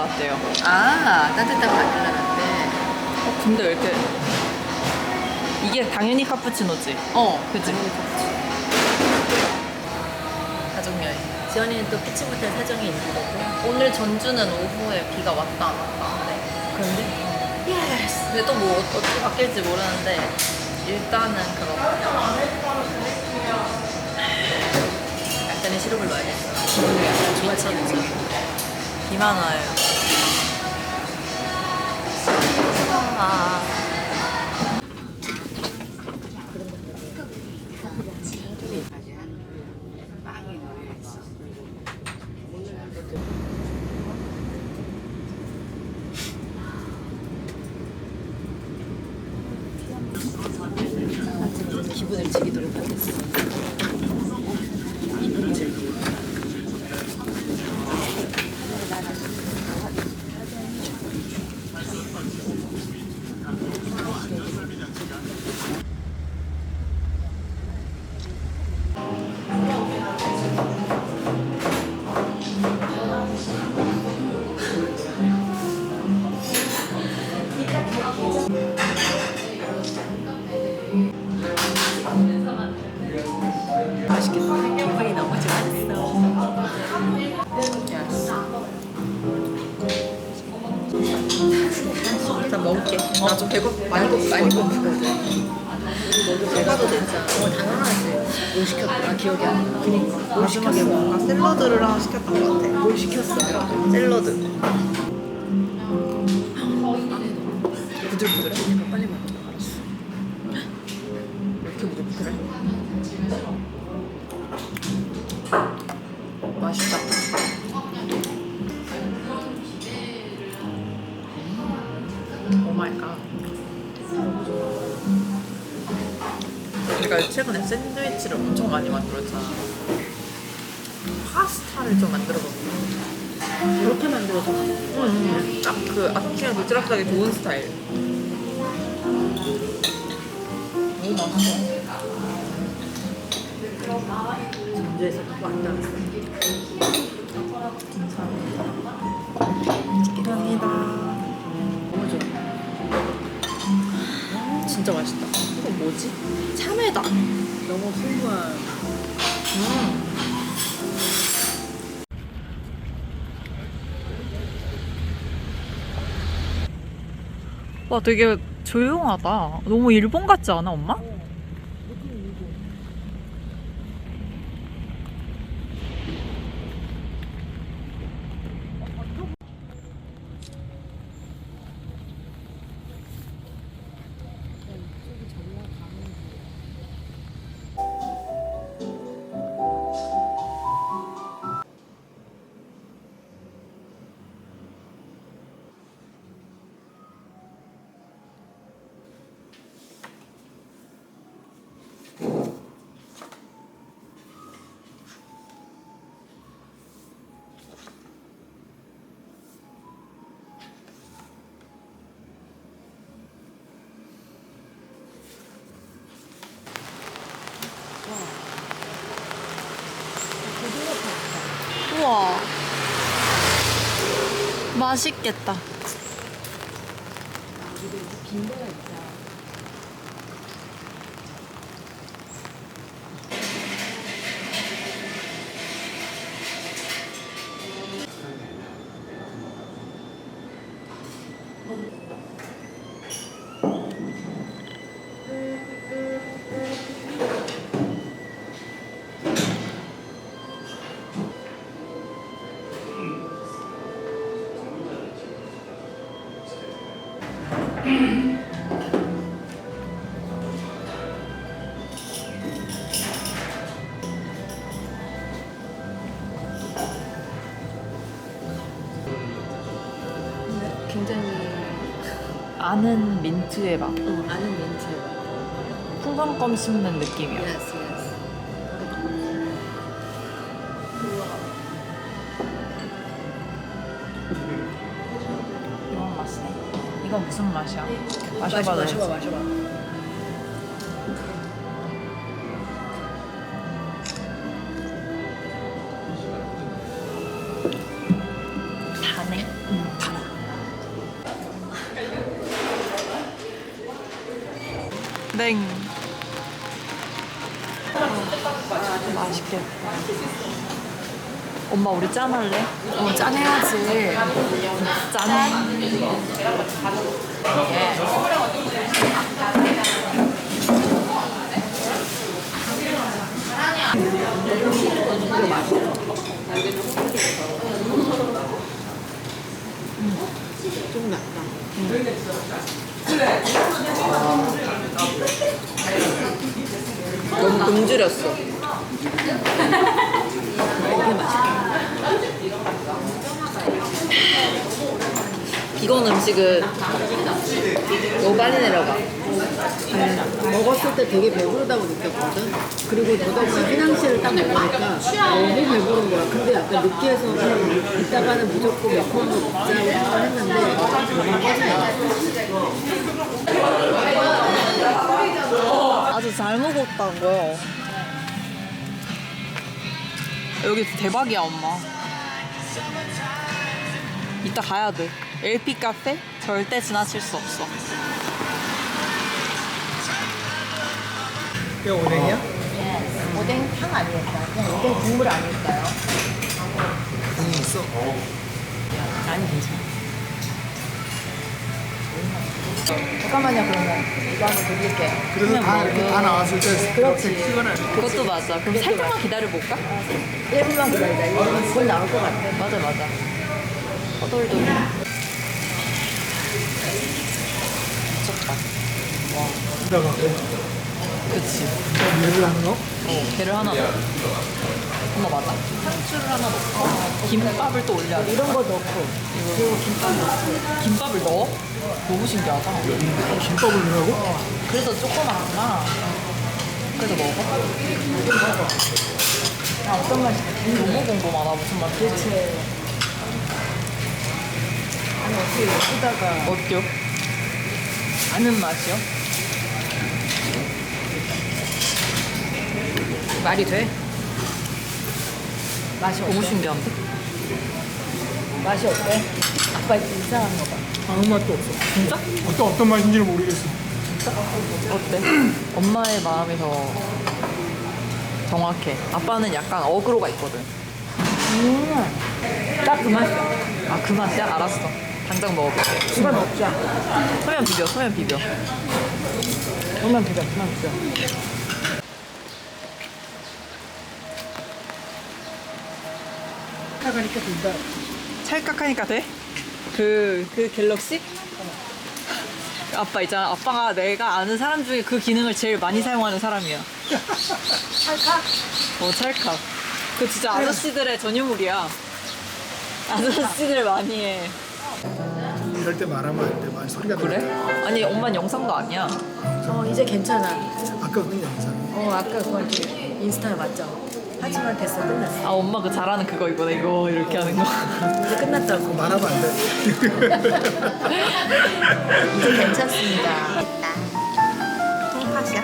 라 라떼요. 아, 따뜻한 바닐라 라떼. 어, 근데 왜 이렇게 이게 당연히 카푸치노지. 어, 그치? 가족 여행. 지원이는 또 피치 못할 사정이 있는 거고. 오늘 전주는 오후에 비가 왔다 안 왔다. 네. 그런데 예스. 근데 또 뭐 어떻게 바뀔지 모르는데 일단은 그렇고. 약간의 시름을 넣어야겠어. 기분이 약간. 비만 와요. 아. 먹을게. 나 좀 배고 많이 고 많이 고프거든. 먹어도 되잖아. 어, 당연하지. 뭐 시켰더라? 기억이 안 나. 그니까. 뭘 시켰어? 뭔가 샐러드를 하나 시켰던 것 같아. 뭘 시켰어? 샐러드. 부들부들해. 그러니까 빨리 먹어. 이렇게 부들부들해? 맛있다. 최근에 샌드위치를 엄청 많이 만들었잖아. 파스타를 좀 만들어봤거든. 그렇게 만들어서 응, 딱그 아침에 도시락 싸기 좋은 스타일. 너무 맛있어. 전주에서 왔다. 감사합니다. 너무 좋아. 진짜 맛있다. 뭐지? 참외다. 너무 풍부한. 음. 와 되게 조용하다. 너무 일본 같지 않아 엄마? 맛있겠다. 굉장히 아는 민트의 맛. 어, 아는 민트. 풍선껌 씹는 느낌이야. 예스 이건 무슨 맛이야? 마셔봐, 마셔봐, 마셔봐, 마셔봐. 다네. 아, 맛있겠다. 엄마 우리 짠할래? 어, 짠해야지. 짠. 좀 낫다. 너무 굶주렸어. 이게 맛있다. 비건 음식은 너무 빨리 내려가. 먹었을 때 되게 배부르다고 느꼈거든. 그리고 더더구나 휘낭시를 딱 먹으니까 너무 배부른 거야. 근데 약간 느끼해서 그냥 이따가는 무조건 매콤한 거 먹자고 생각을 했는데 너무 빠지네. 아주 잘 먹었다고. 여기 대박이야 엄마. 이따 가야 돼. LP 카페 절대 지나칠 수 없어. 이거 오뎅이야? 오뎅 탕 아니었어요? 그냥 오뎅 국물 아닐까요? 오뎅 있어? 아니 괜찮아. 잠깐만요 그러면 이거 한번 드릴게요. 그래서 다 이렇게 다 나왔을 때 그렇지. 그것도 맞아. 그럼 살짝만 기다려볼까? 1분만 기다리자. 1분 곧 나올 것 같아. 맞아 맞아. 허덜덜. 여기다가 그치. 얘를 하는 거? 어, 걔를 하나 넣어. 엄마 맞아. 상추를 하나 넣고 김밥을 또 올려야 돼. 이런 거 넣고 그리고 김밥 김밥을 넣어? 너무 신기하다. 김밥을 넣으라고? 그래서 조그맣구나. 그래서 먹어? 아, 어떤 맛이 너무 궁금하다 무슨 맛인지. 도대체 아니 어떻게 여기다가 어때요? 아는 맛이요? 말이 돼? 맛이 너무 어때? 신기한데? 맛이 어때? 아빠 이상한 거 봐. 아무 맛도 없어. 진짜? 어떤 어떤 맛인지는 모르겠어. 어때? 엄마의 마음이 더 정확해. 아빠는 약간 어그로가 있거든. 음, 딱그 맛이야. 아, 그 맛이야? 알았어. 당장 먹어볼게. 그걸 먹자. 소면 비벼, 소면 비벼. 그만 비벼, 그만 비벼. 나가니까 된다. 찰칵하니까 돼? 그, 그 갤럭시? 아빠 있잖아. 아빠가 내가 아는 사람 중에 그 기능을 제일 많이 사용하는 사람이야. 찰칵? 어, 찰칵. 그 진짜 아저씨들의 전유물이야. 아저씨들 많이 해. 이럴 때 말하면 안 돼. 말 소리가 그래? 들려. 아니, 엄마는 영상도 아니야. 어, 이제 괜찮아. 아까 그 영상. 어, 아까 그거 인스타에 맞죠? 하지만 됐어, 끝났어. 아, 엄마 그 잘하는 그거 이거네. 이거 이렇게 하는 거. 이제 끝났다고. 말하면 안 돼. 이제 괜찮습니다. 통팥이야?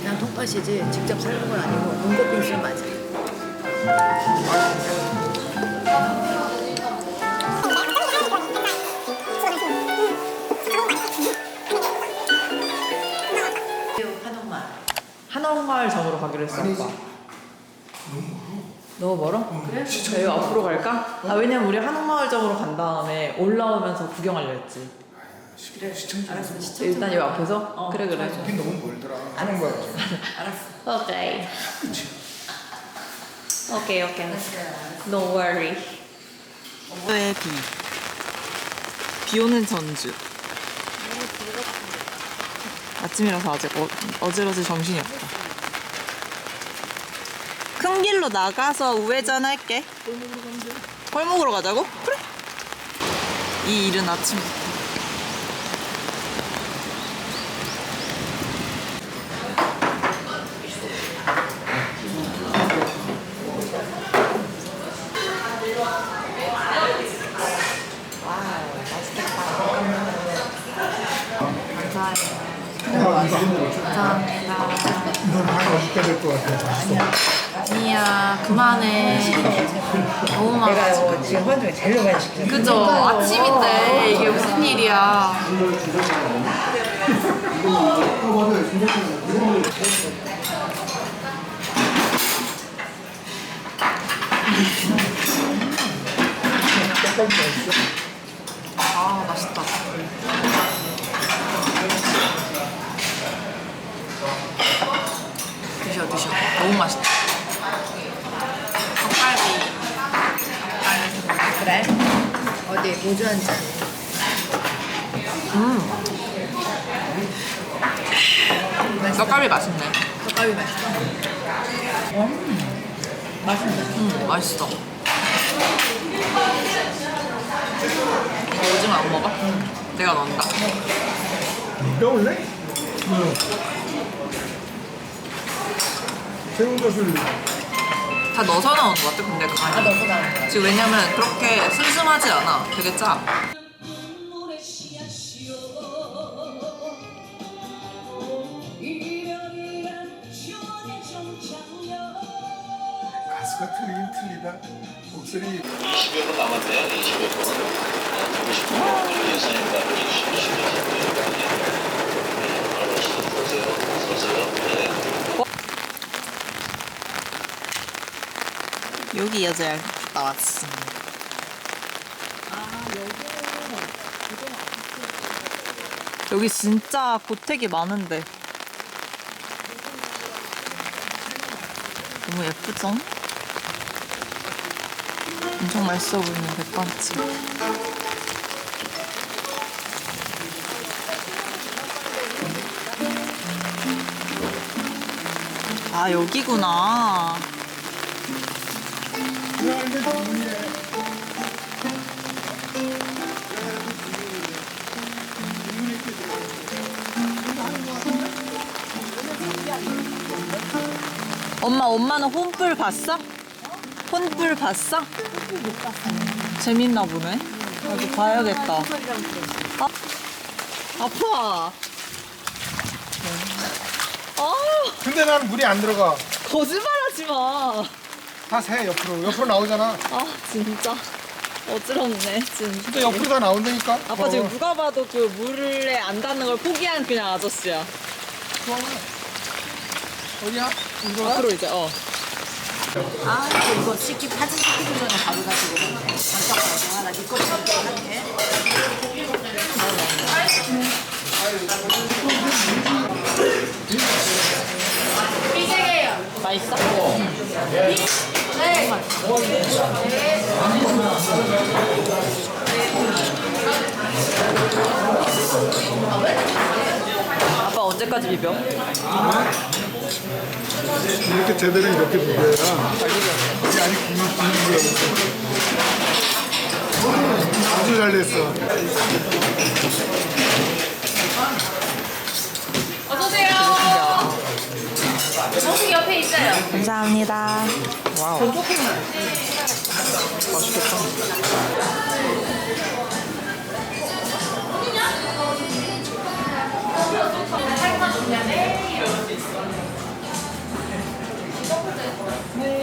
그냥 통팥이지 직접 삶은 건 아니고 문고빙수 맞아. 한옥만. 한옥마을점으로 가기로 했어, 아빠. 너무 멀어? 그래? 저희 앞으로 갈까? 아, 왜냐면 우리 한옥마을점으로 간 다음에 올라오면서 구경하려 했지. 그래, 알았어. 시청 일단 여기 앞에서? 그래, 그래. 여긴 너무 멀더라. 알았어. 알았어. 오케이. 오케이, 오케이. No worry. 왜 비? 비 오는 전주. 아침이라서 아직 어, 어지러지 정신이 없다. 큰 길로 나가서 우회전 할게. 골목으로 가자고? 그래. 이 이른 아침부터. 넌한 50개 될것 같아. 맛있어. 아니야, 그만해. 너무 많아. 지금 한 중에 제일 많이 시켜. 그죠? 아침인데 이게 무슨 일이야. 아 맛있다. 드셔 드셔. 너무 맛있다. 닭갈비. 그래? 어디 모주 한 잔. 떡갈비 맛있네. 떡갈비 맛있어. 음 맛있어. 이거 오징어 안 먹어? 내가 넣는다. 떠올래? 응. 새운 것을 다 넣어서 나오는 것 같아 근데 간이. 아, 너무 나은 지금 왜냐면 그렇게 슴슴하지 않아. 되게 짜. 가수가 틀리긴 틀리다. 목소리 20여 분 남았네요. 20여 분. 보고 싶은 분 예선입니다. 20여 분. 서세요. 서세요. 네. 여기 여자 나왔어. 여기 진짜 고택이 많은데. 너무 예쁘죠? 엄청 맛있어 보이는 백반집. 아, 여기구나. 엄마, 엄마는 혼불 봤어? 혼불 봤어? 못 봤어. 재밌나 보네. 나도 봐야겠다. 아, 아파. 아, 근데 나는 물이 안 들어가. 거짓말하지 마. 다 새 옆으로. 옆으로 나오잖아. 아, 진짜. 어지럽네, 진짜. 근데 옆으로 다 나온다니까. 아빠 어. 지금 누가 봐도 그 물에 안 닿는 걸 포기한 그냥 아저씨야. 어디야? 이거 앞으로 이제, 어. 아, 이거, 시키, 사진 시키기 전에 바로 가지고. 잠깐만, 나네 거좀 할게. 맛있어? 아빠 언제까지 비벼? 이렇게 제대로 이렇게 비벼야. 이게 아니 국물 비벼야 아주 잘 됐어. 감사합니다. 와우. 맛있겠다. 어 제